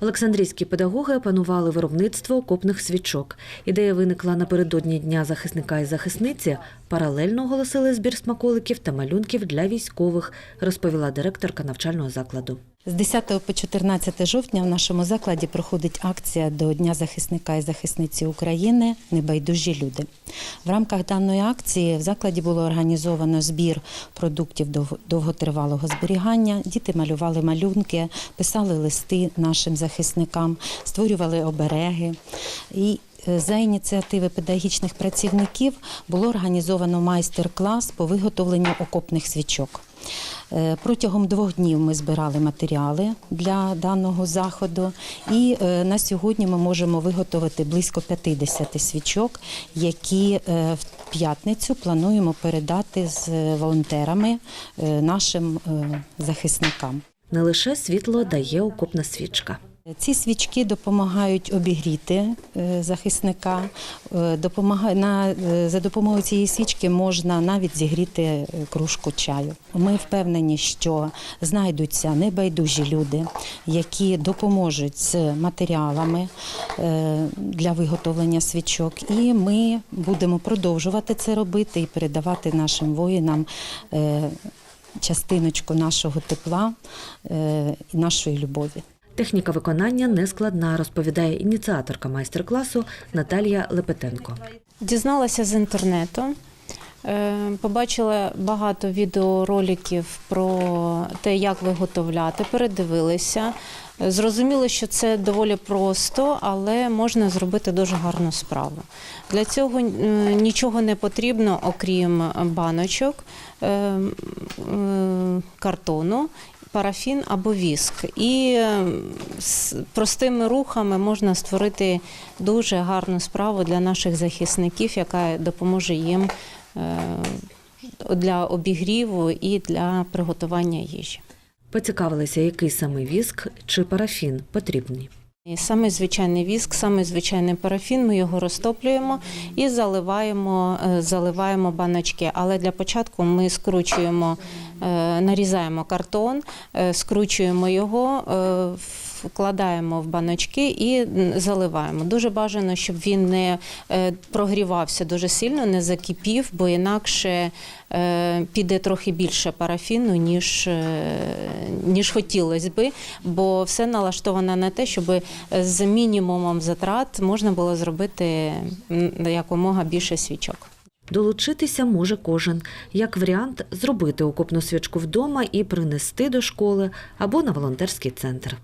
Олександрійські педагоги опанували виробництво окопних свічок. Ідея виникла напередодні Дня захисника і захисниці. Паралельно оголосили збір смаколиків та малюнків для військових, розповіла директорка навчального закладу. З 10 по 14 жовтня в нашому закладі проходить акція до Дня захисника і захисниці України Небайдужі люди. В рамках даної акції в закладі було організовано збір продуктів дов- довготривалого зберігання. Діти малювали малюнки, писали листи нашим захисникам, створювали обереги. І е, за ініціативи педагогічних працівників було організовано майстер-клас по виготовленню окопних свічок. Е, Протягом двох днів ми збирали матеріали для даного заходу, і е, на сьогодні ми можемо виготовити близько 50 свічок, які е, в п'ятницю плануємо передати з волонтерами нашим захисникам. Не лише світло дає окопна свічка. Ці свічки допомагають обігріти е, захисника. е, е, за допомогою цієї свічки можна навіть зігріти кружку чаю. Ми впевнені, що знайдуться небайдужі люди, які допоможуть з матеріалами для виготовлення свічок. І ми будемо продовжувати це робити і передавати нашим воїнам. Частиночку нашого тепла і нашої любові. Техніка виконання нескладна, розповідає ініціаторка майстер-класу Наталія Лепетенко. Дізналася з інтернету, е, побачила багато відеороликів про те, як виготовляти, передивилися. Зрозуміло, що це доволі просто, але можна зробити дуже гарну справу. Для цього нічого не потрібно, окрім баночок, е, е, картону парафін або віск. І е, з простими рухами можна створити дуже гарну справу для наших захисників, яка допоможе їм е, для обігріву і для приготування їжі. Поцікавилися, який саме віск чи парафін потрібні. І Саме звичайний віск, саме звичайний парафін, ми його розтоплюємо і заливаємо, е, заливаємо баночки. Але для початку ми скручуємо, е, нарізаємо картон, е, скручуємо його, вкладаємо в баночки і заливаємо. Дуже бажано, щоб він не прогрівався дуже сильно, не закипів, бо інакше піде трохи більше парафіну, ніж, е, ніж хотілося би, бо все налаштовано на те, щоб з мінімумом затрат можна було зробити якомога більше свічок. Долучитися може кожен. Як варіант, зробити окопну свічку вдома і принести до школи або на волонтерський центр.